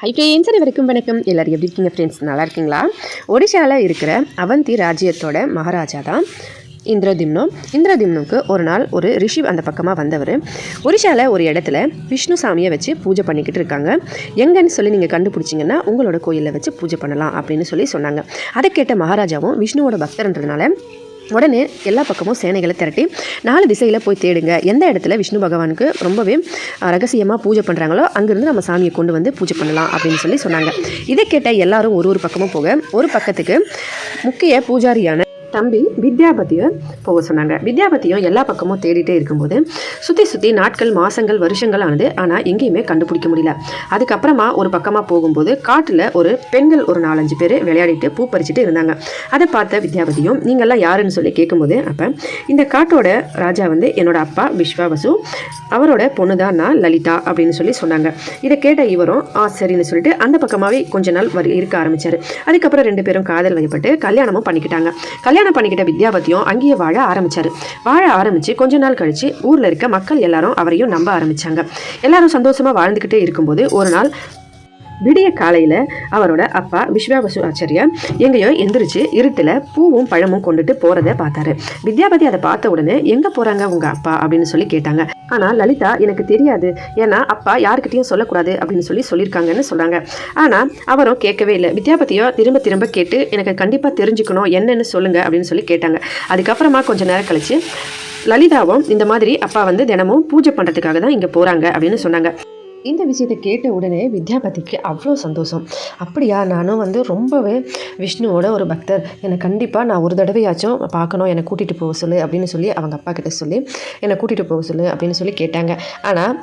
Hi friends அனைவருக்கும் வணக்கம். எல்லோரும் எப்படி இருக்கீங்க ஃப்ரெண்ட்ஸ் நல்லா இருக்கீங்களா? ஒடிஷாவில் இருக்கிற அவந்தி ராஜ்யத்தோட மகாராஜா தான் இந்திரதிம்னம் இந்திரதிம்னுக்கு ஒரு நாள் ஒரு ரிஷி அந்த பக்கமாக வந்தவர். ஒரிஷாவில் ஒரு இடத்துல விஷ்ணு சாமியை வச்சு பூஜை பண்ணிக்கிட்டு இருக்காங்க. எங்கன்னு சொல்லி நீங்கள் கண்டுபிடிச்சிங்கன்னா உங்களோட கோயிலில் வச்சு பூஜை பண்ணலாம் அப்படின்னு சொல்லி சொன்னாங்க. அதை கேட்ட மகாராஜாவும் விஷ்ணுவோட பக்தர்ன்றதுனால உடனே எல்லா பக்கமும் சேனைகளை திரட்டி நாலு திசையில் போய் தேடுங்க. எந்த இடத்துல விஷ்ணு பகவானுக்கு ரொம்பவே ரகசியமாக பூஜை பண்ணுறாங்களோ அங்கேருந்து நம்ம சாமியை கொண்டு வந்து பூஜை பண்ணலாம் அப்படின்னு சொல்லி சொன்னாங்க. இதை கேட்ட எல்லாரும் ஒரு ஒரு பக்கமும் போக ஒரு பக்கத்துக்கு முக்கிய பூஜாரியான தம்பி வித்யாபதியை போக சொன்னாங்க. வித்யாபதியும் எல்லா பக்கமும் தேடிட்டே இருக்கும்போது சுற்றி சுற்றி நாட்கள் மாதங்கள் வருஷங்கள் ஆனது ஆனால் எங்கேயுமே கண்டுபிடிக்க முடியல. அதுக்கப்புறமா ஒரு பக்கமாக போகும்போது காட்டில் ஒரு பெண்கள் ஒரு நாலஞ்சு பேர் விளையாடிட்டு பூ பறிச்சுட்டு இருந்தாங்க. அதை பார்த்த வித்யாபதியும் நீங்கள்லாம் யாருன்னு சொல்லி கேட்கும்போது அப்போ இந்த காட்டோட ராஜா வந்து என்னோட அப்பா விஸ்வாவசு அவரோட பொண்ணு தான் நான் லலிதா அப்படின்னு சொல்லி சொன்னாங்க. இதை கேட்ட இவரும் ஆ சரின்னு சொல்லிட்டு அந்த பக்கமாகவே கொஞ்ச நாள் வரி இருக்க ஆரம்பித்தார் அதுக்கப்புறம் ரெண்டு பேரும் காதல் வயப்பட்டு கல்யாணமும் பண்ணிக்கிட்டாங்க. கல்யாணம் பண்ணிக்கிட்ட வித்யாபதியும் அங்கேயே வாழ ஆரம்பிச்சாரு. வாழ ஆரம்பிச்சு கொஞ்ச நாள் கழிச்சு ஊர்ல இருக்க மக்கள் எல்லாரும் அவரையும் நம்ப ஆரம்பிச்சாங்க. எல்லாரும் சந்தோஷமா வாழ்ந்துக்கிட்டே இருக்கும்போது ஒரு நாள் விடிய காலையில் அவரோட அப்பா விஸ்வாவசு ஆச்சாரியா எங்கேயோ எந்திரிச்சு இருட்டில் பூவும் பழமும் கொண்டுட்டு போகிறத பார்த்தாரு. வித்யாபதி அதை பார்த்த உடனே எங்கே போகிறாங்க உங்கள் அப்பா? அப்படின்னு சொல்லி கேட்டாங்க. ஆனால் லலிதா எனக்கு தெரியாது. ஏன்னா அப்பா யாருக்கிட்டையும் சொல்லக்கூடாது அப்படின்னு சொல்லி சொல்லியிருக்காங்கன்னு சொன்னாங்க ஆனால் அவரும் கேட்கவே இல்லை. வித்யாபதியோ திரும்ப திரும்ப கேட்டு எனக்கு கண்டிப்பாக தெரிஞ்சுக்கணும். என்னென்னு சொல்லுங்கள் அப்படின்னு சொல்லி கேட்டாங்க. அதுக்கப்புறமா கொஞ்ச நேரம் கழிச்சு லலிதாவும் இந்த மாதிரி அப்பா வந்து தினமும் பூஜை பண்ணுறதுக்காக தான் இங்கே போகிறாங்க அப்படின்னு சொன்னாங்க. இந்த விஷயத்தை கேட்ட உடனே வித்யாபதிக்கு அவ்வளோ சந்தோஷம். அப்படியா? நானும் வந்து ரொம்பவே விஷ்ணுவோட ஒரு பக்தர். என்னை கண்டிப்பாக நான் ஒரு தடவையாச்சும் பார்க்கணும். என்னை கூட்டிகிட்டு போக சொல்லு அப்படின்னு சொல்லி அவங்க அப்பா கிட்ட சொல்லி என்னை கூட்டிகிட்டு போக சொல்லு அப்படின்னு சொல்லி கேட்டாங்க. ஆனால்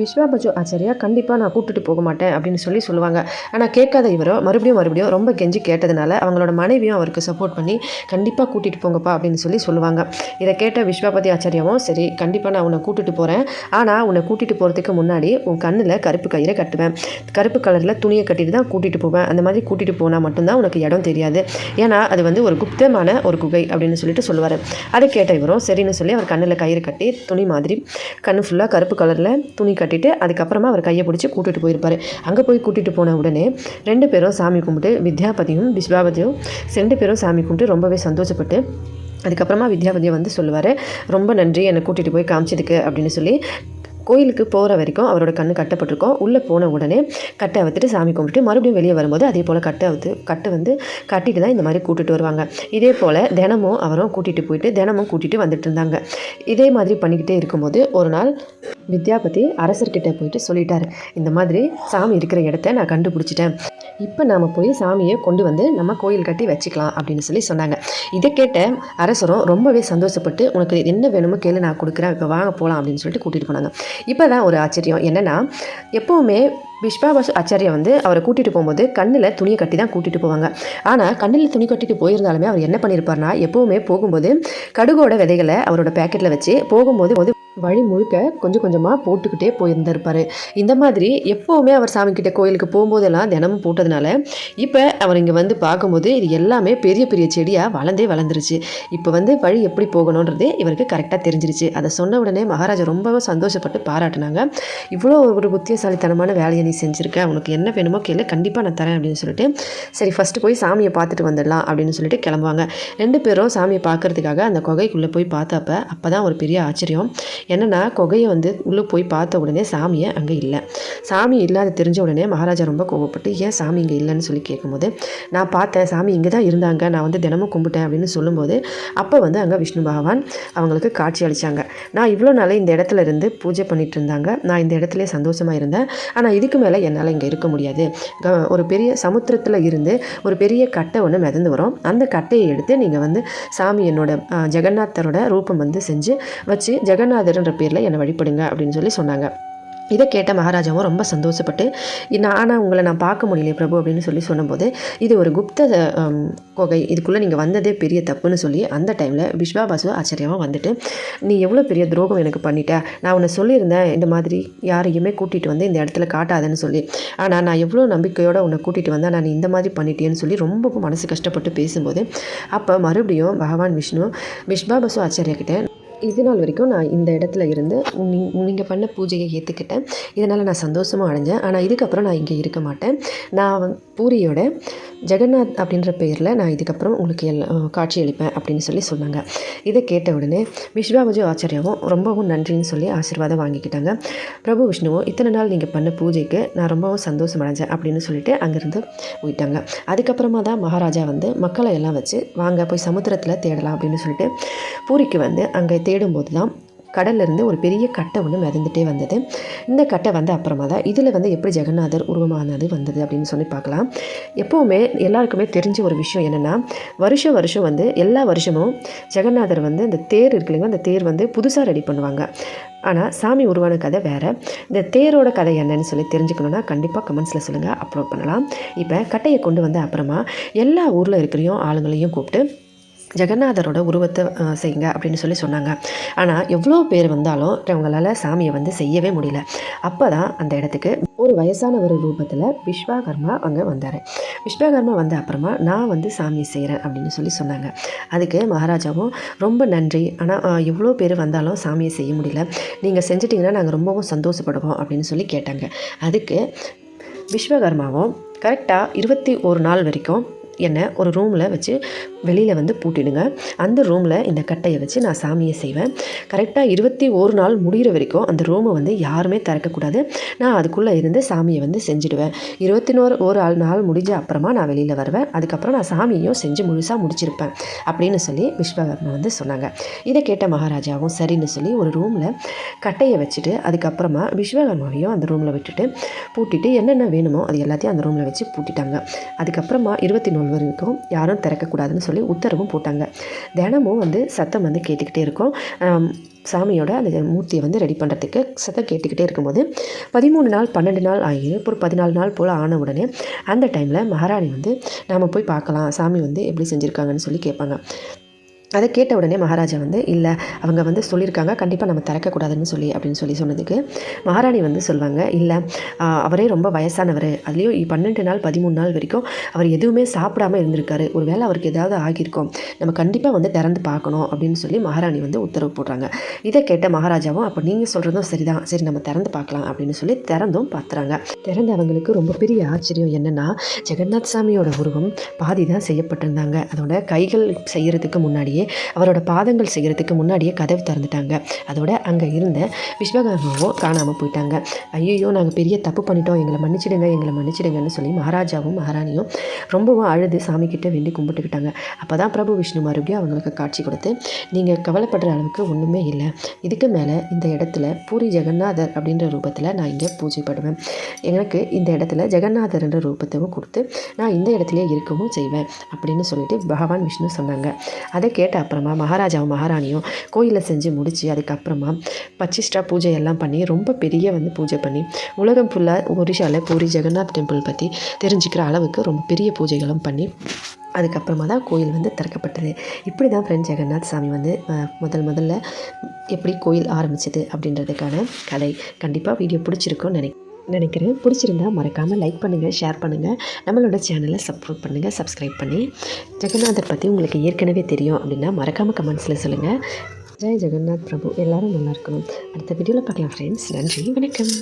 பிஸ்வாபஜு ஆச்சாரியா கண்டிப்பாக நான் கூப்பிட்டுட்டு போக மாட்டேன் அப்படின்னு சொல்லி சொல்லுவாங்க. ஆனால் கேட்காத இவரோ மறுபடியும் மறுபடியும் ரொம்ப கெஞ்சி கேட்டதுனால அவங்களோட மனைவியும் அவருக்கு சப்போர்ட் பண்ணி கண்டிப்பாக கூட்டிகிட்டு போங்கப்பா அப்படின்னு சொல்லி சொல்லுவாங்க. இதை கேட்ட விஸ்வாபதி ஆச்சாரியாவும் சரி கண்டிப்பாக நான் உன்னை கூட்டிகிட்டு போகிறேன் ஆனால் உன்னை கூட்டிகிட்டு போகிறதுக்கு முன்னாடி உன் கண்ணில் கருப்பு கயிறை கட்டுவேன். கருப்பு கலரில் துணியை கட்டிட்டு தான் கூட்டிகிட்டு போவேன். அந்த மாதிரி கூட்டிகிட்டு போனால் மட்டும்தான் உனக்கு இடம் தெரியாது. ஏன்னா அது வந்து ஒரு குப்தமான ஒரு குகை அப்படின்னு சொல்லிட்டு சொல்லுவார். அதை கேட்ட இவரும் சரின்னு சொல்லி அவர் கண்ணில் கயிறு கட்டி துணி மாதிரி கண்ணு ஃபுல்லாக கருப்பு கலரில் துணி கட்டிட்டு அதுக்கப்புறமா அவர் கையை பிடிச்சி கூட்டிகிட்டு போயிருப்பார். அங்கே போய் கூட்டிகிட்டு போன உடனே ரெண்டு பேரும் சாமி கும்பிட்டு வித்யாபதியும் விஸ்வாபதியும் ரெண்டு பேரும் சாமி கும்பிட்டு ரொம்பவே சந்தோஷப்பட்டு அதுக்கப்புறமா வித்யாபதியை வந்து சொல்லுவார் ரொம்ப நன்றி என்னை கூட்டிகிட்டு போய் காமிச்சதுக்கு அப்படின்னு சொல்லி. கோயிலுக்கு போகிற வரைக்கும் அவரோட கண்ணு கட்டப்பட்டிருக்கோம். உள்ளே போன உடனே கட்டை அவுத்துட்டு சாமி கும்பிட்டு மறுபடியும் வெளியே வரும்போது அதே போல் கட்டை அவுத்து கட்டை வந்து கட்டிட்டு தான் இந்த மாதிரி கூட்டிகிட்டு வருவாங்க. இதே போல் தினமும் அவரும் கூட்டிகிட்டு போயிட்டு தினமும் கூட்டிகிட்டு வந்துட்டு இருந்தாங்க இதே மாதிரி பண்ணிக்கிட்டே இருக்கும்போது ஒரு நாள் வித்யாபதி அரசர்கிட்ட போயிட்டு சொல்லிட்டார் இந்த மாதிரி சாமி இருக்கிற இடத்த நான் கண்டுபிடிச்சிட்டேன். இப்போ நாம் போய் சாமியை கொண்டு வந்து நம்ம கோயில் கட்டி வச்சுக்கலாம் அப்படின்னு சொல்லி சொன்னாங்க. இதை கேட்ட அரசரும் ரொம்பவே சந்தோஷப்பட்டு உனக்கு என்ன வேணுமோ கேளு நான் கொடுக்குறேன். இப்போ வாங்க போகலாம் அப்படின்னு சொல்லிட்டு கூட்டிகிட்டு போனாங்க. இப்போ தான் ஒரு ஆச்சரியம். என்னென்னா எப்போவுமே விஸ்வாபாசு ஆச்சாரியா வந்து அவரை கூட்டிகிட்டு போகும்போது கண்ணில் துணியை கட்டி தான் கூட்டிகிட்டு போவாங்க. ஆனால் கண்ணில் துணி கட்டிட்டு போயிருந்தாலுமே அவர் என்ன பண்ணியிருப்பார்னா எப்போவுமே போகும்போது கடுகோட விதைகளை அவரோட பேக்கெட்டில் வச்சு போகும்போது வந்து வழி முழுக்க கொஞ்சம் கொஞ்சமாக போட்டுக்கிட்டே போயிருந்திருப்பார். இந்த மாதிரி எப்போவுமே அவர் சாமிக்கிட்ட கோயிலுக்கு போகும்போதெல்லாம் தினமும் போட்டதுனால இப்போ அவர் இங்கே வந்து பார்க்கும்போது இது எல்லாமே பெரிய பெரிய செடியாக வளர்ந்தே வளர்ந்துருச்சு. இப்போ வந்து வழி எப்படி போகணுன்றது இவருக்கு கரெக்டாக தெரிஞ்சிருச்சு. அதை சொன்ன உடனே மகாராஜா ரொம்பவே சந்தோஷப்பட்டு பாராட்டினாங்க. இவ்வளோ ஒரு புத்தியசாலித்தனமான வேலையை நீ செஞ்சுருக்க. உனக்கு என்ன வேணுமோ கேளு. கண்டிப்பாக நான் தரேன் அப்படின்னு சொல்லிட்டு சரி ஃபஸ்ட்டு போய் சாமியை பார்த்துட்டு வந்துடலாம் அப்படின்னு சொல்லிட்டு கிளம்புவாங்க. ரெண்டு பேரும் சாமியை பார்க்கறதுக்காக அந்த குகைக்குள்ளே போய் பார்த்தப்ப அப்போ தான் ஒரு பெரிய ஆச்சரியம். என்னென்னா குகையை வந்து உள்ளே போய் பார்த்த உடனே சாமியை அங்கே இல்லை. சாமி இல்லாத தெரிஞ்ச உடனே மகாராஜா ரொம்ப கோவப்பட்டு ஏன் சாமி இங்கே இல்லைன்னு சொல்லி கேட்கும்போது நான் பார்த்தேன் சாமி இங்கே தான் இருந்தாங்க. நான் வந்து தினமும் கும்பிட்டேன் அப்படின்னு சொல்லும்போது அப்போ வந்து அங்கே விஷ்ணு பகவான் அவங்களுக்கு காட்சி அளித்தாங்க நான் இவ்வளோ நாள் இந்த இடத்துல இருந்து பூஜை பண்ணிட்டு இருந்தாங்க. நான் இந்த இடத்துல சந்தோஷமாக இருந்தேன். ஆனால் இதுக்கு மேலே என்னால் இங்கே இருக்க முடியாது. க- ஒரு பெரிய சமுத்திரத்தில் இருந்து ஒரு பெரிய கட்டை ஒன்று மிதந்து வரும். அந்த கட்டையை எடுத்து நீங்கள் வந்து சாமி என்னோட ஜெகநாதரோட ரூபம் வந்து செஞ்சு வச்சு ஜெகநாதர் ஜெகநாதர்ன்ற பேரில் என்னை வழிபடுங்க அப்படின்னு சொல்லி சொன்னாங்க. இதை கேட்ட மகாராஜாவும் ரொம்ப சந்தோஷப்பட்டு நான் ஆனால் உங்களை நான் பார்க்க முடியல பிரபு அப்படின்னு சொல்லி சொன்னபோது இது ஒரு குப்த கொகை. இதுக்குள்ளே நீங்கள் வந்ததே பெரிய தப்புன்னு சொல்லி அந்த டைமில் விஸ்வாபாசு ஆச்சரியமாக வந்துட்டு நீ எவ்வளோ பெரிய துரோகம் எனக்கு பண்ணிட்ட? நான் உன்னை சொல்லியிருந்தேன் இந்த மாதிரி யாரையுமே கூட்டிகிட்டு வந்து இந்த இடத்துல காட்டாதேன்னு சொல்லி. ஆனால் நான் எவ்வளோ நம்பிக்கையோடு உன்னை கூட்டிகிட்டு வந்தேன் நான் இந்த மாதிரி பண்ணிட்டேன்னு சொல்லி ரொம்ப மனசு கஷ்டப்பட்டு பேசும்போது அப்போ மறுபடியும் பகவான் விஷ்ணு விஸ்வாபசு ஆச்சாரியா கிட்ட இது நாள் வரைக்கும் நான் இந்த இடத்துல இருந்து நீங்கள் பண்ண பூஜையை ஏற்றுக்கிட்டேன் இதனால் நான் சந்தோஷமாக அடைஞ்சேன். ஆனால் இதுக்கப்புறம் நான் இங்கே இருக்க மாட்டேன். நான் பூரியோட ஜெகநாத் அப்படின்ற பேரில் நான் இதுக்கப்புறம் உங்களுக்கு எல் காட்சி அளிப்பேன் அப்படின்னு சொல்லி சொன்னாங்க. இதை கேட்ட உடனே விஸ்வாபஜு ஆச்சாரியாவும் ரொம்பவும் நன்றின்னு சொல்லி ஆசீர்வாதம் வாங்கிக்கிட்டாங்க. பிரபு விஷ்ணுவும் இத்தனை நாள் நீங்கள் பண்ண பூஜைக்கு நான் ரொம்பவும் சந்தோஷம் அடைஞ்சேன் அப்படின்னு சொல்லிட்டு அங்கேருந்து போயிட்டாங்க. அதுக்கப்புறமா தான் மகாராஜா வந்து மக்களை எல்லாம் வச்சு வாங்க போய் சமுத்திரத்தில் தேடலாம் அப்படின்னு சொல்லிட்டு பூரிக்கு வந்து அங்கே தேடும்போது தான் கடல்லேருந்து ஒரு பெரிய கட்டை ஒன்று மிதந்துட்டே வந்தது. இந்த கட்டை வந்து அப்புறமா தான் இதில் வந்து எப்படி ஜெகநாதர் உருவமானது வந்தது அப்படின்னு சொல்லி பார்க்கலாம். எப்போவுமே எல்லாருக்குமே தெரிஞ்ச ஒரு விஷயம் என்னென்னா வருஷம் வருஷம் வந்து எல்லா வருஷமும் ஜெகநாதர் வந்து இந்த தேர் இருக்கு இல்லைங்க அந்த தேர் வந்து புதுசாக ரெடி பண்ணுவாங்க. ஆனால் சாமி உருவான கதை வேறு. இந்த தேரோட கதை என்னன்னு சொல்லி தெரிஞ்சுக்கணுன்னா கண்டிப்பாக கமெண்ட்ஸில் சொல்லுங்கள் அப்லோட் பண்ணலாம். இப்போ கட்டையை கொண்டு வந்த அப்புறமா எல்லா ஊரில் இருக்கிறையும் ஆளுங்களையும் கூப்பிட்டு ஜெகநாதரோட உருவத்தை செய்யுங்க அப்படின்னு சொல்லி சொன்னாங்க. ஆனால் எவ்வளோ பேர் வந்தாலும் அவங்களால சாமியை வந்து செய்யவே முடியல. அப்போ தான் அந்த இடத்துக்கு ஒரு வயசான ஒரு ரூபத்தில் விஸ்வகர்மா அங்கே வந்தார். விஸ்வகர்மா வந்த அப்புறமா நான் வந்து சாமியை செய்கிறேன் அப்படின்னு சொல்லி சொன்னாங்க. அதுக்கு மகாராஜாவும் ரொம்ப நன்றி. ஆனால் எவ்வளோ பேர் வந்தாலும் சாமியை செய்ய முடியல. நீங்கள் செஞ்சிட்டிங்கன்னா நாங்கள் ரொம்பவும் சந்தோஷப்படுவோம் அப்படின்னு சொல்லி கேட்டாங்க. அதுக்கு விஸ்வகர்மாவும் கரெக்டாக இருபத்தி ஒரு நாள் வரைக்கும் என்னை ஒரு ரூமில் வச்சு வெளியில் வந்து பூட்டிடுங்க. அந்த ரூமில் இந்த கட்டையை வச்சு நான் சாமியை செய்வேன். கரெக்டாக இருபத்தி ஒரு நாள் முடிகிற வரைக்கும் அந்த ரூமை வந்து யாருமே திறக்கக்கூடாது நான் அதுக்குள்ளே இருந்து சாமியை வந்து செஞ்சுடுவேன். இருபத்தினோரு ஒரு ஆள் நாள் முடிஞ்ச அப்புறமா நான் வெளியில் வருவேன். அதுக்கப்புறம் நான் சாமியையும் செஞ்சு முழுசாக முடிச்சிருப்பேன். அப்படின்னு சொல்லி விஸ்வகர்மா வந்து சொன்னாங்க. இதை கேட்ட மகாராஜாவும் சரின்னு சொல்லி ஒரு ரூமில் கட்டையை வச்சுட்டு அதுக்கப்புறமா விஸ்வகர்மாவையும் அந்த ரூமில் விட்டுட்டு பூட்டிட்டு என்னென்ன வேணுமோ அது எல்லாத்தையும் அந்த ரூமில் வச்சு பூட்டிட்டாங்க. அதுக்கப்புறமா இருபத்தி நாலு வரைக்கும் யாரும் திறக்கக்கூடாதுன்னு சொல்லி உத்தரவும் போட்டாங்க. தினமும் வந்து சத்தம் வந்து கேட்டுக்கிட்டே இருக்கும். சாமியோட அந்த மூர்த்தியை வந்து ரெடி பண்ணுறதுக்கு சத்தம் கேட்டுக்கிட்டே இருக்கும்போது பதிமூணு நாள் பன்னெண்டு நாள் ஆகி ஒரு பதினாலு நாள் போல் ஆன உடனே அந்த டைமில் மகாராணி வந்து நாம் போய் பார்க்கலாம். சாமி வந்து எப்படி செஞ்சுருக்காங்கன்னு சொல்லி கேட்பாங்க. அதை கேட்ட உடனே மகாராஜா வந்து இல்லை அவங்க வந்து சொல்லியிருக்காங்க கண்டிப்பாக நம்ம திறக்கக்கூடாதுன்னு சொல்லி அப்படின்னு சொல்லி சொன்னதுக்கு மகாராணி வந்து சொல்லுவாங்க இல்லை அவரே ரொம்ப வயசானவர். அதுலேயும் பன்னெண்டு நாள் பதிமூணு நாள் வரைக்கும் அவர் எதுவுமே சாப்பிடாம இருந்திருக்காரு. ஒருவேளை அவருக்கு ஏதாவது ஆகியிருக்கும். நம்ம கண்டிப்பாக வந்து திறந்து பார்க்கணும் அப்படின்னு சொல்லி மகாராணி வந்து உத்தரவு போடுறாங்க. இதை கேட்ட மகாராஜாவும் அப்போ நீங்கள் சொல்கிறதும் சரிதான். சரி நம்ம திறந்து பார்க்கலாம் அப்படின்னு சொல்லி திறந்தும் பார்த்துறாங்க. திறந்து அவங்களுக்கு ரொம்ப பெரிய ஆச்சரியம் என்னென்னா ஜெகநாத் சாமியோட உருவம் பாதி தான் செய்யப்பட்டிருந்தாங்க. அதோட கைகள் செய்கிறதுக்கு முன்னாடியே அவரோட பாதங்கள் செய்கிறதுக்கு முன்னாடியே கதவு திறந்துட்டாங்க. அதோட அங்கே இருந்த விஸ்வகர்மாவும் காணாமல் போயிட்டாங்க. ஐயோ நாங்கள் பெரிய தப்பு பண்ணிட்டோம். எங்களை மன்னிச்சிடுங்க எங்களை மன்னிச்சிடுங்கன்னு சொல்லி மகாராஜாவும் மகாராணியும் ரொம்பவும் அழுது சாமிக்கிட்ட வேண்டி கும்பிட்டுக்கிட்டாங்க. அப்போ தான் பிரபு விஷ்ணு மறுபடியும் அவங்களுக்கு காட்சி கொடுத்து நீங்கள் கவலைப்படுற அளவுக்கு ஒன்றுமே இல்லை. இதுக்கு மேலே இந்த இடத்துல பூரி ஜெகநாதர் அப்படின்ற ரூபத்தில் நான் இங்கே பூஜைப்படுவேன். எனக்கு இந்த இடத்துல ஜெகநாதர்ன்ற ரூபத்தையும் கொடுத்து நான் இந்த இடத்துலையே இருக்கவும் செய்வேன் அப்படின்னு சொல்லிட்டு பகவான் விஷ்ணு சொன்னாங்க. அதை கேட்டு அப்புறமா மகாராஜாவும் மகாராணியும் கோயிலில் செஞ்சு முடித்து அதுக்கப்புறமா பச்சிஷ்டா பூஜை எல்லாம் பண்ணி ரொம்ப பெரிய வந்து பூஜை பண்ணி உலகம் ஃபுல்லாக ஒரிஷாவில் பூரி ஜெகநாத் டெம்பிள் பற்றி தெரிஞ்சுக்கிற அளவுக்கு ரொம்ப பெரிய பூஜைகளும் பண்ணி அதுக்கப்புறமா தான் கோயில் வந்து திறக்கப்பட்டது. இப்படி தான் ஃப்ரெண்ட் ஜெகநாத் சாமி வந்து முதல் முதல்ல எப்படி கோயில் ஆரம்பிச்சது அப்படின்றதுக்கான கதை. கண்டிப்பாக வீடியோ பிடிச்சிருக்கோன்னு நினைக்கிறேன். நினைக்கிறேன். பிடிச்சிருந்தா மறக்காமல் லைக் பண்ணுங்கள் ஷேர் பண்ணுங்கள் நம்மளோட சேனலை சப்போர்ட் பண்ணுங்கள் சப்ஸ்கிரைப் பண்ணி. ஜெகநாதர் பற்றி உங்களுக்கு ஏற்கனவே தெரியும் அப்படின்னா மறக்காமல் கமெண்ட்ஸில் சொல்லுங்கள் ஜெய் ஜெகநாத் பிரபு எல்லோரும் நல்லா இருக்கணும். அடுத்த வீடியோவில் பார்க்கலாம் ஃப்ரெண்ட்ஸ் நன்றி வணக்கம்.